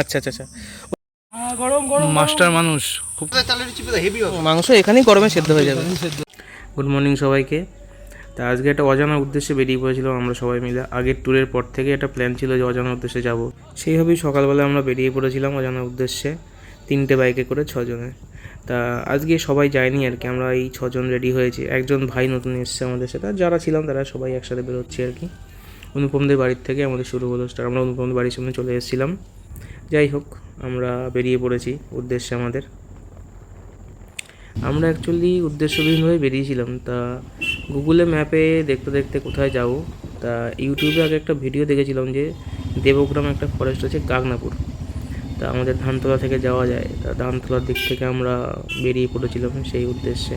আচ্ছা আচ্ছা আচ্ছা। মাস্টার মানুষ খুব মাংস এখানেই গরমে সেদ্ধ হয়ে যাবে। গুড মর্নিং সবাইকে। তা আজকে একটা অজানা উদ্দেশ্যে বেরিয়ে পড়েছিলাম আমরা সবাই মিলে। আগের ট্যুরের পর থেকে একটা প্ল্যান ছিল যে অজানা উদ্দেশ্যে যাব। সেইভাবেই সকালবেলা আমরা বেরিয়ে পড়েছিলাম অজানা উদ্দেশ্যে তিনটে বাইকে করে ছজনে। তা আজকে সবাই যায়নি আর কি আমরা এই ছজন রেডি হয়েছি। একজন ভাই নতুন এসছে আমাদের সাথে আর যারা ছিলাম তারা সবাই একসাথে বেরোচ্ছি আর কি। অনুপমদের বাড়ির থেকে আমাদের শুরু হলো স্টার আমরা অনুপমদের বাড়ির সামনে চলে এসেছিলাম। যাই হোক, আমরা বেরিয়ে পড়েছি উদ্দেশ্যে আমাদের। আমরা অ্যাকচুয়ালি উদ্দেশ্যবিহীনভাবে বেরিয়েছিলাম। তা গুগলে ম্যাপে দেখতে দেখতে কোথায় যাব, তা ইউটিউবে আগে একটা ভিডিও দেখেছিলাম যে দেবগ্রাম একটা ফরেস্ট আছে গাগনাপুর। তা আমাদের ধানতলা থেকে যাওয়া যায়। তা ধানতলার দিক থেকে আমরা বেরিয়ে পড়েছিলাম সেই উদ্দেশ্যে।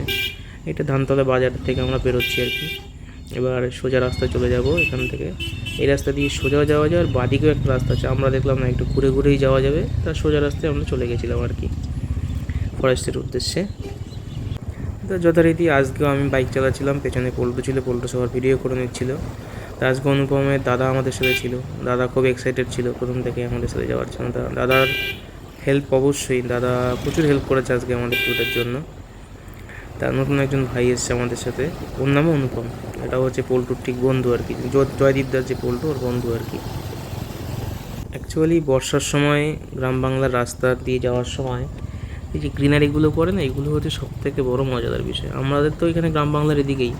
এটা ধানতলা বাজার থেকে আমরা বেরোচ্ছি আর কি। এবার সোজা রাস্তা চলে যাব এখান থেকে। এই রাস্তা দিয়ে সোজা যাওয়া যায়, আর বাদিকেও একটা রাস্তা আছে। আমরা দেখলাম না, একটু ঘুরে ঘুরেই যাওয়া যাবে। তার সোজা রাস্তায় আমরা চলে গেছিলাম আর কি, ফরেস্টের উদ্দেশ্যে। তো যথারীতি আজকেও আমি বাইক চালাচ্ছিলাম, পেছনে পোল্টো ছিল, পোল্টো সবার ভিডিও করে নিচ্ছিল। তো আজকে অনুপমের দাদা আমাদের সাথে ছিল। দাদা খুব এক্সাইটেড ছিল প্রথম থেকে আমাদের সাথে যাওয়ার জন্য। দাদার হেল্প অবশ্যই, দাদা প্রচুর হেল্প করেছে আজকে আমাদের ট্যুরের জন্য। তার নতুন একজন ভাই এসছে আমাদের সাথে। ওর নামও অনুপম। এটা হচ্ছে পোল্টুর ঠিক বন্ধু আর কি। জ- জয়দীপ দাস যে পোল্টু, ওর বন্ধু আর কি। অ্যাকচুয়ালি বর্ষার সময় গ্রাম বাংলার রাস্তা দিয়ে যাওয়ার সময় এই যে গ্রিনারিগুলো পড়ে না, এগুলো হচ্ছে সব থেকে বড় মজাদার বিষয়। আমাদের তো এখানে গ্রাম বাংলার এদিকেই।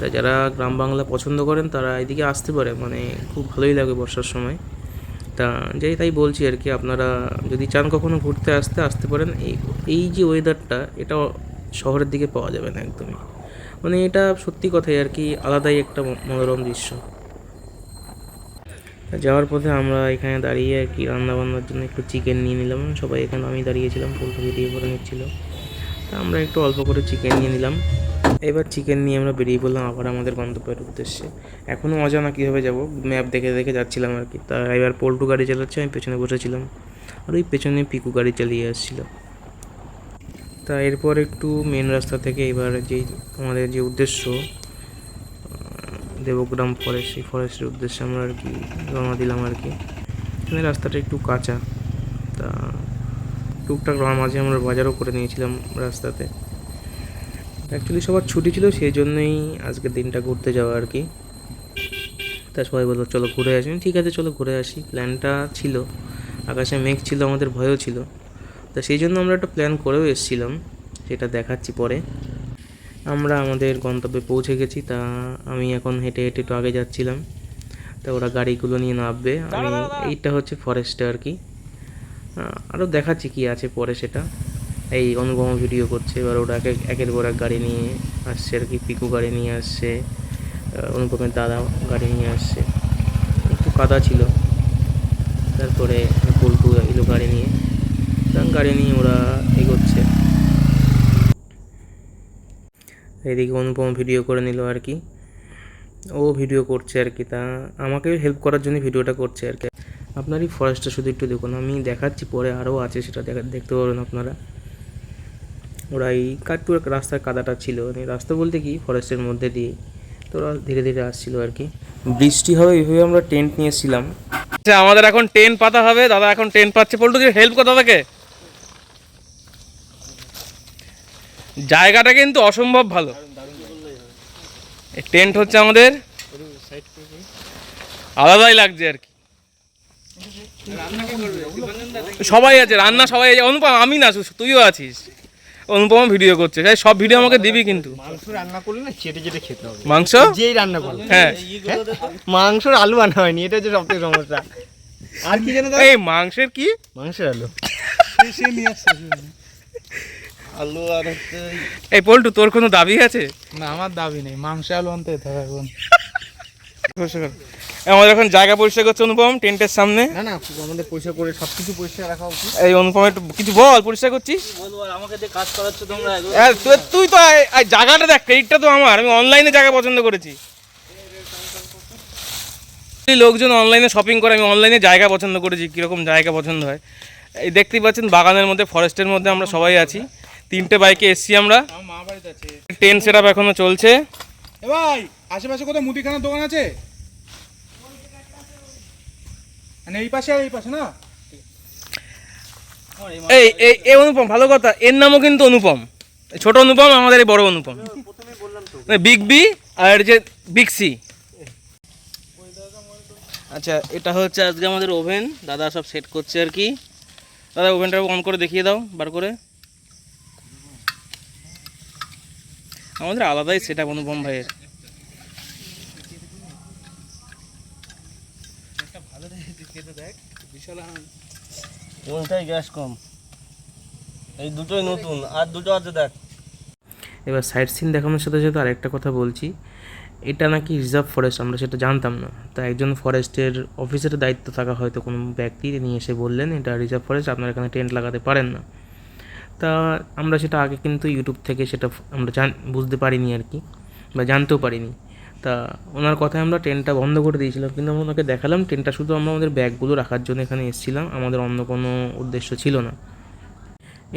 তা যারা গ্রাম বাংলা পছন্দ করেন, তারা এদিকে আসতে পারে। মানে খুব ভালোই লাগে বর্ষার সময়। তা যাই তাই বলছি আর কি, আপনারা যদি চান কখনো ঘুরতে আসতে আসতে পারেন। এই এই যে ওয়েদারটা এটা শহরের দিকে পাওয়া যাবে না একদমই। মানে এটা সত্যি কথাই আর কি, আলাদাই একটা মনোরম দৃশ্য। যাওয়ার পথে আমরা এখানে দাঁড়িয়ে আর কি রান্না বান্নার জন্য একটু চিকেন নিয়ে নিলাম। সবাই এখানে আমি দাঁড়িয়েছিলাম পোল্ট্রি ভিডিও করে নিচ্ছিল। তা আমরা একটু অল্প করে চিকেন নিয়ে নিলাম। এবার চিকেন নিয়ে আমরা বেরিয়ে পড়লাম আবার আমাদের গন্তব্যের উদ্দেশ্যে। এখনও অজানা কীভাবে যাব ম্যাপ দেখে দেখে যাচ্ছিলাম আর কি। তা এবার পোল্টু গাড়ি চালাচ্ছে, আমি পেছনে বসেছিলাম। আর ওই পেছনে পিকু গাড়ি চালিয়ে আসছিল। তা এরপর একটু মেন রাস্তা থেকে এবার যেই আমাদের যে উদ্দেশ্য দেবগ্রাম ফরেস্ট সেই ফরেস্টের উদ্দেশ্যে আমরা আর কি রওনা দিলাম আর কি। এখানে রাস্তাটা একটু কাঁচা, তা টুকটাক মাঝে আমরা বাজারও করে নিয়েছিলাম রাস্তাতে। অ্যাকচুয়ালি সবার ছুটি ছিল, সেই জন্যই আজকের দিনটা ঘুরতে যাওয়া আর কি। তা সবাই বলল, চলো ঘুরে আসি। ঠিক আছে, চলো ঘুরে আসি। প্ল্যানটা ছিল, আকাশে মেঘ ছিল, আমাদের ভয়ও ছিল। তা সেই জন্য আমরা একটা প্ল্যান করেও এসেছিলাম সেটা দেখাচ্ছি পরে। আমরা আমাদের গন্তব্যে পৌঁছে গেছি তা আমি এখন হেঁটে হেঁটে একটু আগে যাচ্ছিলাম। তা ওরা গাড়িগুলো নিয়ে নামবে আমি এইটা হচ্ছে ফরেস্টে আর কি। আরও দেখাচ্ছি কি আছে পরে সেটা। এই অনুপম ভিডিও করছে এবার ওরা এক এক- একের পর এক গাড়ি নিয়ে আসছে আর কি পিকু গাড়ি নিয়ে আসছে অনুপমের দাদা গাড়ি নিয়ে আসছে। একটু কাদা ছিল তারপরে পল্টু এলো গাড়ি নিয়ে। গাড়ি নিয়ে ওরা এগোচ্ছে এদিকে অনুপম ভিডিও করে নিল আর কি। ও ভিডিও করছে আর কি, তা আমাকে হেল্প করার জন্য ভিডিওটা করছে আর কি। আপনার এই ফরেস্টটা শুধু একটু দেখুন, আমি দেখাচ্ছি, পরে আরও আছে সেটা দেখা, দেখতে পারবেন আপনারা। ওরা এই কাটপুর রাস্তার কাদাটা ছিল রাস্তা বলতে কি ফরেস্টের মধ্যে দিয়ে। তো ওরা ধীরে ধীরে আসছিল আর কি। বৃষ্টি হবে এইভাবে আমরা টেন্ট নিয়েছিলাম আমাদের এখন টেন্ট পাতা হবে, দাদা এখন টেন্ট পাচ্ছে। পল্টু হেল্প করতে দাদাকে। জায়গাটা কিন্তু অসম্ভব ভালো। টেন্ট হচ্ছে আমাদের আলাদাই লাগছে আর কি। সবাই আছে রান্না সবাই আছে। অনুপম আমি না শুধু তুইও আছিস। অনুপম ভিডিও করছে। এই সব ভিডিও আমাকে দিবি কিন্তু। মাংস রান্না করলে না চেটে চেটে খেতে হবে। মাংস? যেই রান্না করবে হ্যাঁ। মাংসর আলু আনা হয়নি এটা হচ্ছে সবথেকে সমস্যা। আর কি জানো এই মাংসের কি? মাংসের আলু। আলু আর হচ্ছে এই পল্টু তোর কোনো দাবি আছে? না আমার দাবি নেই। মাংস আলু আনতে যেতে হবে এখন। আমাদের এখন জায়গা পরিষ্কার করছে অনুপম টেন্টের সামনে। না না আমাদের পয়সা করে সব কিছু পরিষ্কার রাখা উচিত। এই অনুপম একটু কিছু বল পরিষ্কার করছিস? আমাকে যে কাজ করাচ্ছ তোমরা হ্যাঁ, তুই- তুই তো জায়গাটা দেখ ক্রেডিটটা তো আমার। আমি অনলাইনে জায়গা পছন্দ করেছি। এই লোকজন অনলাইনে শপিং করে আমি অনলাইনে জায়গা পছন্দ করেছি কীরকম জায়গা পছন্দ হয়। এই দেখতেই পাচ্ছেন বাগানের মধ্যে ফরেস্টের মধ্যে আমরা সবাই আছি। তিনটে বাইকে এসছি আমরা। আমার মা বাড়িতে আছে। টেন্ট সেট আপ এখনও চলছে। এ ভাই আশেপাশে কোথাও মুদিখানার দোকান আছে? মানে এই পাশে আর এই পাশে না? এই এই এই এই অনুপম ভালো কথা। এর নামও কিন্তু অনুপম। ছোট অনুপম আমাদের এই বড় অনুপম। বিগ বি আর যে বিগ সি আচ্ছা এটা হচ্ছে আজকে আমাদের ওভেন। দাদা সব সেট করছে আর কি। দাদা ওভেনটা অন করে দেখিয়ে দাও বার করে। আমাদের আলাদাই সেট আপ অনুপম ভাইয়ের। কোনটাই গ্যাস কম। এই দুটোই নতুন আর দুটো আছে দেখ। এবার সাইট সিন দেখানোর সাথে সাথে আরেকটা কথা বলছি। এটা নাকি রিজার্ভ ফরেস্ট আমরা সেটা জানতাম না। তা একজন ফরেস্টের অফিসারের দায়িত্ব থাকা হয়তো কোনো ব্যক্তি তিনি এসে বললেন এটা রিজার্ভ ফরেস্ট আপনারা এখানে টেন্ট লাগাতে পারেন না। তা আমরা সেটা আগে কিন্তু ইউটিউব থেকে সেটা আমরা জান বুঝতে পারিনি আর কি, বা জানতেও পারিনি। তা ওনার কথায় আমরা ট্রেনটা বন্ধ করে দিয়েছিলাম, কিন্তু আমরা ওনাকে দেখালাম ট্রেনটা শুধু আমরা আমাদের ব্যাগগুলো রাখার জন্য এখানে এসেছিলাম, আমাদের অন্য কোনো উদ্দেশ্য ছিল না।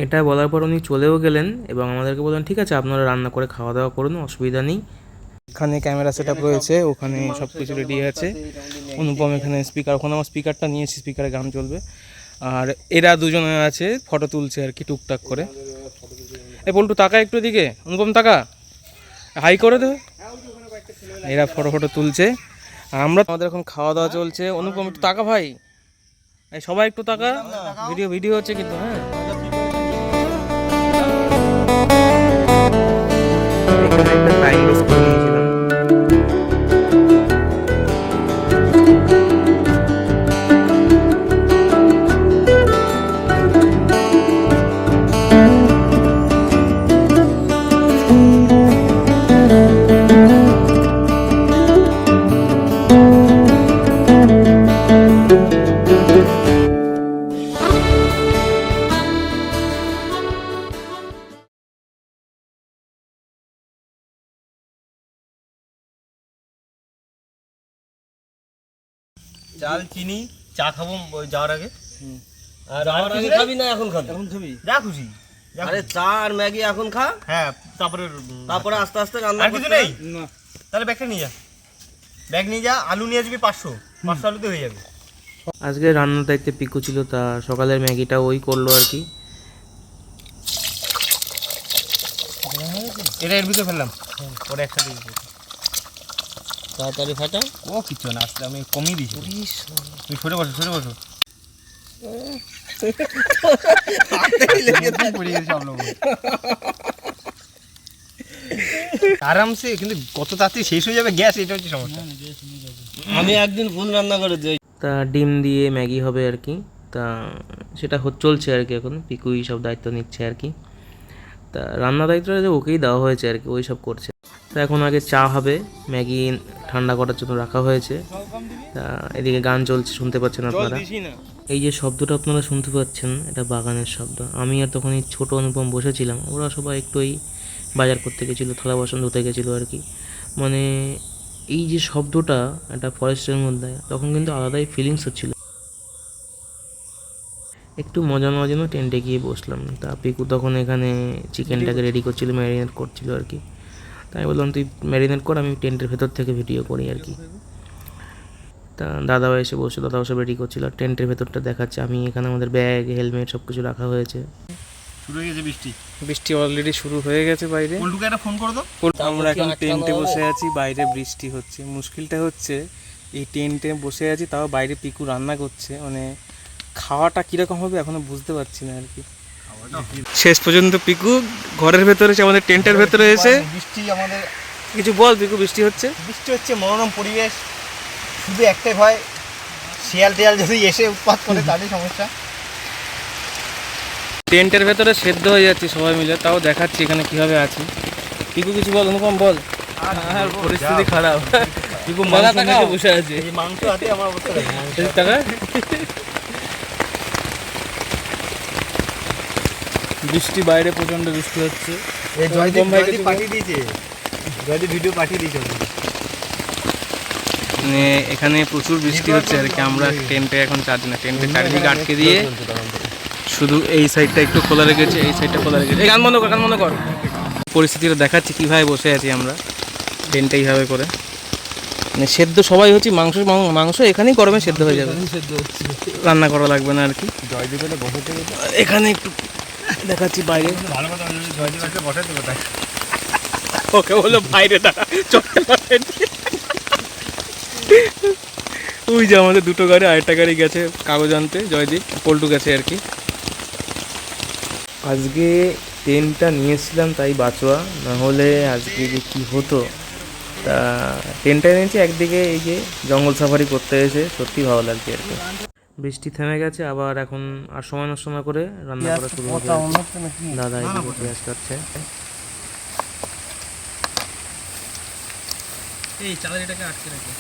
এটা বলার পর উনি চলেও গেলেন এবং আমাদেরকে বললেন, ঠিক আছে, আপনারা রান্না করে খাওয়া দাওয়া করুন, অসুবিধা নেই। এখানে ক্যামেরা সেট রয়েছে, ওখানে সব কিছু রেডি আছে। অনুপম এখানে স্পিকার ওখানে আমার স্পিকারটা নিয়েছি স্পিকারে গান চলবে। আর এরা দুজনে আছে ফটো তুলছে আর কি টুকটাক করে। এই পল্টু, তাকা একটু দিকে অনুপম টাকা হাই করে দেবে এরা ফটো ফটো তুলছে। আমরা আমাদের এখন খাওয়া দাওয়া চলছে। অনুপম, একটু টাকা ভাই। সবাই একটু টাকা ভিডিও ভিডিও হচ্ছে কিন্তু হ্যাঁ। চাল চিনি চা খাব ওই যাওয়ার আগে। আর খাবি না এখন খাবি? এখন খাবি? যা খুশি। আরে চা আর ম্যাগি এখন খা। হ্যাঁ তারপরে তারপরে আস্তে আস্তে রান্না আর কিছু নেই? না। তাহলে ব্যাগটা নিয়ে যা। ব্যাগ নিয়ে যা আলু নিয়ে আসবি পাঁচশো। পাঁচশো আলুতে হয়ে যাবে। আজকে রান্নার দায়িত্বে পিকু ছিল তা সকালের ম্যাগিটা ওই করল আর কি। এটা এর ভিতরে ফেললাম। পরে একসাথে। তাড়াতাড়ি ফাটা। ও কিছু না আসলে আমি কমিয়ে দিয়েছি। তুমি সরে বসো সরে বসো। আরামসে কিন্তু কত তাড়াতাড়ি শেষ হয়ে যাবে গ্যাস এটা হচ্ছে সমস্যা। আমি একদিন ফুল রান্না করে দিই। তা ডিম দিয়ে ম্যাগি হবে আর কি। তা সেটা হচ্ছে চলছে আর কি এখন। পিকুই সব দায়িত্ব নিচ্ছে আর কি। তা রান্না দায়িত্বটা যে ওকেই দেওয়া হয়েছে আর কি ওই সব করছে। তা এখন আগে চা হবে। ম্যাগি ঠান্ডা করার জন্য রাখা হয়েছে। এদিকে গান চলছে শুনতে পাচ্ছেন আপনারা? এই যে শব্দটা আপনারা শুনতে পাচ্ছেন এটা বাগানের শব্দ। আমি আর তখন এই ছোটো অনুপম বসেছিলাম। ওরা সবাই একটু ওই বাজার করতে গেছিল থালা বাসন ধুতে গেছিল আর কি। মানে এই যে শব্দটা একটা ফরেস্টের মধ্যে তখন কিন্তু আলাদাই ফিলিংস হচ্ছিল। একটু মজা নেওয়ার জন্য টেন্টে গিয়ে বসলাম। তা পিকু তখন এখানে চিকেনটাকে রেডি করছিল ম্যারিনেট করছিল আর কি। তাই বললাম তুই ম্যারিনেট কর আমি টেন্টের ভেতর থেকে ভিডিও করি আর কি। তা দাদাও এসে বসে দাদাও সব রেডি করছিল টেন্টের ভেতরটা দেখাচ্ছে। আমি এখানে আমাদের ব্যাগ হেলমেট সব কিছু রাখা হয়েছে। শুরু হয়ে গেছে বৃষ্টি? বৃষ্টি অলরেডি শুরু হয়ে গেছে বাইরে। পল্টুকে একটা ফোন করে দাও। আমরা এখন টেন্টে বসে আছি বাইরে বৃষ্টি হচ্ছে। মুশকিলটা হচ্ছে এই টেন্টে বসে আছি তাও বাইরে পিকু রান্না করছে। মানে খাওয়াটা কীরকম হবে এখনও বুঝতে পারছি না আর কি। শেষ পর্যন্ত পিকু ঘরের ভেতরে এসে আমাদের টেন্টের ভেতরে এসে বৃষ্টি আমাদের কিছু বল পিকু বৃষ্টি হচ্ছে? বৃষ্টি হচ্ছে মনোরম পরিবেশ। শুধু একটাই ভয় শিয়াল টিয়াল যদি এসে উৎপাত করে তাহলে সমস্যা। টেন্টের ভেতরে সেদ্ধ হয়ে যাচ্ছে সবাই মিলে তাও দেখাচ্ছি এখানে কীভাবে আছি। পিকু কিছু বল অনুপম বল। পরিস্থিতি খারাপ। পিকু মাংস বসে আছে। মাংস হাতে আমার অবস্থা। টাকা বৃষ্টি বাইরে প্রচণ্ড বৃষ্টি হচ্ছে। এই জয়দীপ জয়দীপ পাঠিয়ে দিয়েছে। জয়দীপ ভিডিও পাঠিয়ে দিয়েছে মানে এখানে প্রচুর বৃষ্টি হচ্ছে আর কি আমরা টেন্টে এখন চারদিন না টেন্টে চারিদিকে আটকে দিয়ে শুধু এই সাইডটা একটু খোলা রেখেছে এই সাইডটা খোলা রেখেছে। গান বন্ধ কর গান বন্ধ কর। পরিস্থিতিটা দেখাচ্ছি কীভাবে বসে আছি আমরা টেন্টে এইভাবে করে। মানে সেদ্ধ সবাই হচ্ছে মাংস মাংস এখানেই গরমে সেদ্ধ হয়ে যাবে। রান্না করা লাগবে না আর কি। এখানে একটু দেখাচ্ছি বাইরে। ওকে বলল বাইরে দাঁড়া। ওই যে আমাদের দুটো গাড়ি আরেকটা গাড়ি গেছে কাগজ আনতে জয়দীপ পল্টু গেছে আর কি। আজকে ট্রেনটা নিয়েছিলাম তাই বাঁচোয়া না হলে আজকে যে কী হতো তা ট্রেনটা এনেছি একদিকে এই যে জঙ্গল সাফারি করতে এসে সত্যি ভালো লাগছে আর কি। বৃষ্টি থেমে গেছে আবার এখন আর সময় নষ্ট না করে রান্না করা শুরু হয়ে দাদা এদিকে পেঁয়াজ কাটছে। এই চালারিটাকে আটকে রাখে।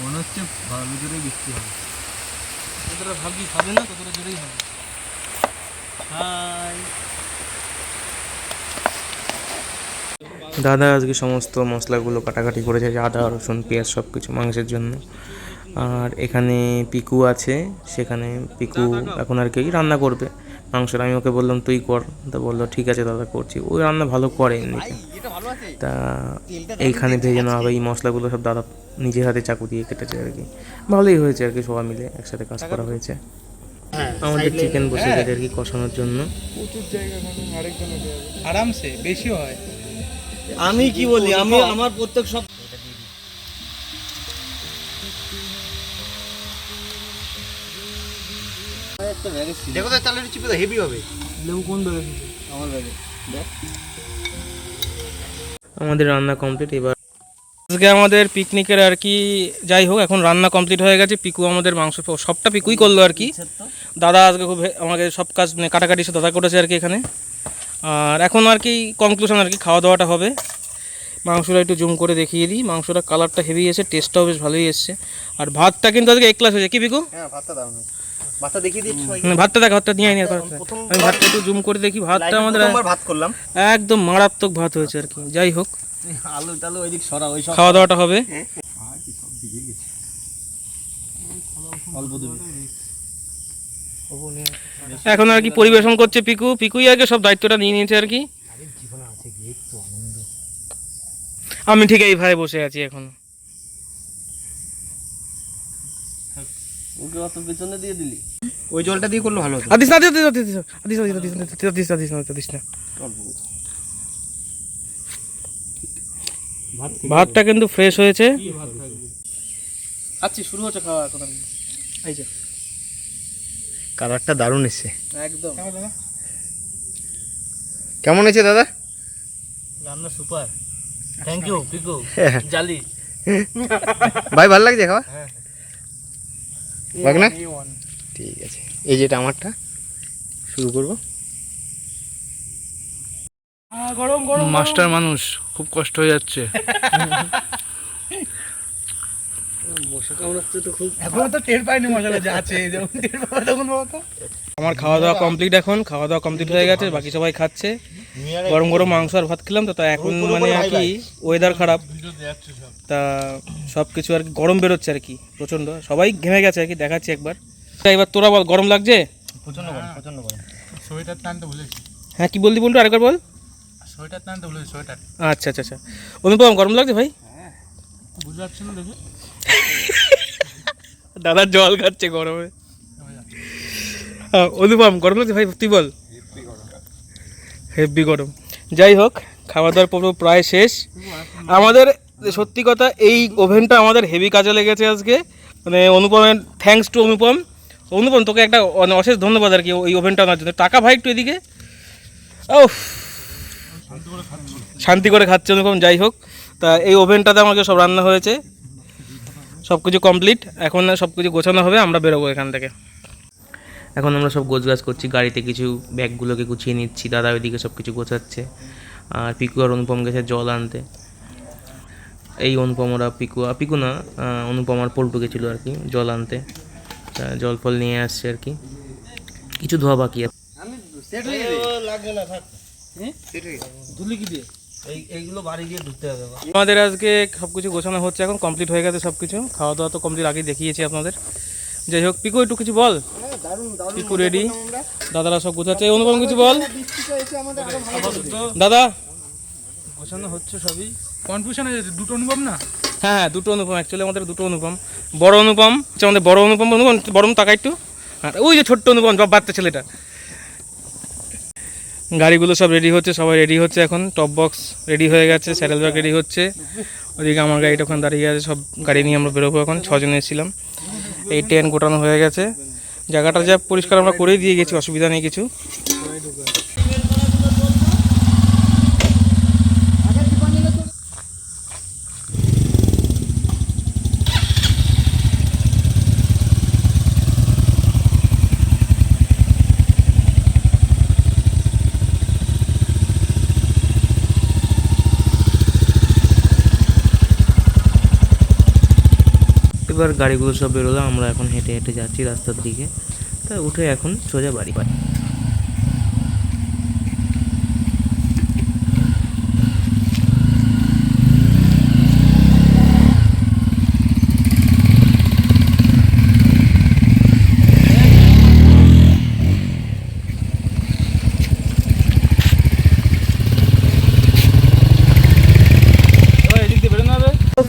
মনে হচ্ছে ভালো জোরে বৃষ্টি হবে। হবে না ততটা জোরেই হবে। হাই। দাদা আজকে সমস্ত মশলাগুলো কাটাকাটি করেছে যে আদা রসুন পেঁয়াজ সব কিছু মাংসের জন্য। আর এখানে পিকু আছে সেখানে পিকু এখন আর কি রান্না করবে। মাংসটা আমি ওকে বললাম তুই কর। তা বলল ঠিক আছে দাদা করছি। ওই রান্না ভালো করে এমনিতে। এটা ভালো আছে। তা এইখানে ভেজে নেওয়া হবে। এই মশলাগুলো সব দাদা নিজের হাতে চাকু দিয়ে কেটেছে আর কি। ভালোই হয়েছে আর কি সবাই মিলে একসাথে কাজ করা হয়েছে। আমাদের চিকেন বসে গেছে। আর কি কষানোর জন্য। আরামসে বেশি হয়। আমি কি বলি? আমি আমার প্রত্যেক সব দেখো তো চালের চিপে তো হেভি হবে। লেবু কোন বেড়ে আমার ব্যাগে। আমাদের রান্না কমপ্লিট এবার আজকে আমাদের পিকনিকের আর কি যাই হোক এখন রান্না কমপ্লিট হয়ে গেছে। পিকু আমাদের মাংস সবটা পিকুই করল আর কি। দাদা আজকে খুব আমাকে সব কাজ মানে কাটাকাটি সে দাদা করেছে আর কি এখানে। আর এখন আর কি কনক্লুশন আর কি খাওয়া দাওয়াটা হবে। মাংসটা একটু জুম করে দেখিয়ে দিই। মাংসটা কালারটা হেভি এসে টেস্টটাও বেশ ভালোই এসছে। আর ভাতটা কিন্তু আজকে এক ক্লাস হয়েছে। কি পিকু হ্যাঁ ভাতটা দাও ভাতটা দেখিয়ে সবাইকে। ভাতটা দেখ ভাতটা নিয়ে ভাতটা। আমি ভাতটা একটু জুম করে দেখি। ভাতটা আমাদের ভাত করলাম। একদম মারাত্মক ভাত হয়েছে আর কি। যাই হোক। আলু টালু ওই দিক সরা ওই সব খাওয়া দাওয়াটা হবে। অল্প দিবি। এখন আর কি পরিবেশন করছে পিকু। পিকুই আগে সব দায়িত্বটা নিয়ে নিয়েছে আর কি। আমি ঠিক এই ভাই বসে আছি এখন। দিয়ে দিলি। ওই জলটা দিয়ে করলে ভালো না ভাতটা কিন্তু ফ্রেশ হয়েছে। আচ্ছা শুরু হচ্ছে খাওয়া এখন এই যে। কালারটা দারুণ এসছে। একদম। কেমন হয়েছে দাদা? রান্না সুপার থ্যাংক ইউ পিকু জালি। ভাই ভালো লাগছে খাওয়া? বাঘ না? ঠিক আছে। এই যেটা আমারটা শুরু করব। গরম গরম। মাস্টার মানুষ খুব কষ্ট হয়ে যাচ্ছে। এখন তো টের পাইনি মশলা যে আছে যেমন টের পাবো তখন পাবো আমার খাওয়া দাওয়া কমপ্লিট এখন খাওয়া দাওয়া কমপ্লিট হয়ে গেছে বাকি সবাই খাচ্ছে। গরম গরম মাংস আর ভাত খেলাম তো তা এখন মানে আর কি ওয়েদার খারাপ। তা সব। কিছু আর কি গরম বেরোচ্ছে আর কি প্রচণ্ড। সবাই ঘেমে গেছে আর কি দেখাচ্ছি একবার। তা এবার তোরা বল গরম লাগছে? প্রচণ্ড গরম প্রচণ্ড গরম। সোয়েটার টানতে ভুলেছি। হ্যাঁ কি বললি বলতো আরেকবার বল। সোয়েটার টানতে ভুলেছি সোয়েটার। আচ্ছা আচ্ছা আচ্ছা। অনুপম গরম লাগছে ভাই? বুঝতে পারছি না দেখে। দাদা জল খাচ্ছে গরমে। অনুপম, গরম লাগছে ভাই? তুই বল। হেভি গরম। যাই হোক খাওয়া দাওয়ার পর্ব প্রায় শেষ। আমাদের সত্যি কথা, এই ওভেনটা আমাদের হেভি কাজে লেগেছে আজকে। মানে অনুপমের থ্যাঙ্কস টু অনুপম। অনুপম, তোকে একটা অশেষ ধন্যবাদ আর কি ওই ওভেনটা আনার জন্য। টাকা ভাই একটু এদিকে। ও শান্তি করে খাচ্ছে অনুপম, যাই হোক। তা এই ওভেনটাতে আমাকে সব রান্না হয়েছে। সব কিছু কমপ্লিট এখন সব কিছু গোছানো হবে আমরা বেরোবো এখান থেকে। এখন আমরা সব গোছগাছ করছি গাড়িতে কিছু ব্যাগগুলোকে গুছিয়ে নিচ্ছি দাদা ওইদিকে সব কিছু গোছাচ্ছে। আর পিকু আর অনুপম গেছে জল আনতে। এই অনুপম ওরা পিকু আ, পিকু না অনুপম আর পল্টু গেছিল আর কি জল আনতে। জল ফল নিয়ে আসছে আর কি। কিছু ধোয়া বাকি আছে। হয়ে হয়ে এই এইগুলো বাড়ি গিয়ে ঢুকতে হবে আমাদের আজকে সব কিছু গোছানো হচ্ছে এখন কমপ্লিট হয়ে গেছে সব কিছু খাওয়া দাওয়া তো কমপ্লিট আগেই দেখিয়েছি আপনাদের। যাই হোক পিকু একটু কিছু বল। পিকু রেডি দাদারা সব গোছাচ্ছে। অনুপম কিছু বল। দাদা? গোছানো হচ্ছে সবই। কনফিউশন হয়ে যাচ্ছে। দুটো অনুভব না? হ্যাঁ হ্যাঁ দুটো অনুপম। অ্যাকচুয়ালি আমাদের দুটো অনুপম। বড় অনুপম আমাদের বড় অনুপম। অনুপম বড় টাকা একটু। আর ওই যে ছোট্ট অনুপম বাচ্চা ছেলেটা। গাড়িগুলো সব রেডি হচ্ছে, সবাই রেডি হচ্ছে এখন। টপ বক্স রেডি হয়ে গেছে স্যাডেল ব্যাগ রেডি হচ্ছে। ওদিকে আমার গাড়িটা ওখানে দাঁড়িয়ে আছে, সব গাড়ি নিয়ে আমরা বেরোবো এখন, ছজন এসেছিলাম এই ট্রেন গোটানো হয়ে গেছে। জায়গাটা যা পরিষ্কার আমরা করেই দিয়ে গেছি, অসুবিধা নেই কিছু। এবার গাড়িগুলো সব বেরোলো আমরা এখন হেঁটে হেঁটে যাচ্ছি রাস্তার দিকে। তা উঠে এখন সোজা বাড়ি বাড়ি।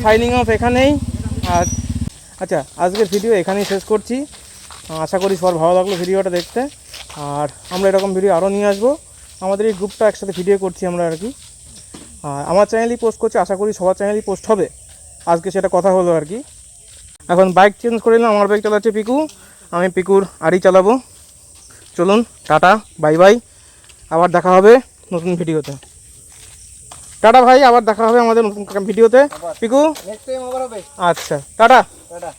সাইনিং অফ এখানেই আর আচ্ছা আজকের ভিডিও এখানেই শেষ করছি। আশা করি সবার ভালো লাগল ভিডিওটা দেখতে। আর আমরা এরকম ভিডিও আরও নিয়ে আসব। আমাদের এই গ্রুপটা একসাথে ভিডিও করছি আমরা আর কি। আর আমার চ্যানেলই পোস্ট করছি আশা করি সবার চ্যানেলই পোস্ট হবে। আজকে সেটা কথা হলো আর কি। এখন বাইক চেঞ্জ করে নিলাম আমার বাইক চালাচ্ছে পিকু। আমি পিকুর আড়ি চালাবো। চলুন টাটা বাই বাই আবার দেখা হবে নতুন ভিডিওতে টাটা ভাই আবার দেখা হবে আমাদের নতুন ভিডিওতে পিকু? আচ্ছা টাটা। টাটা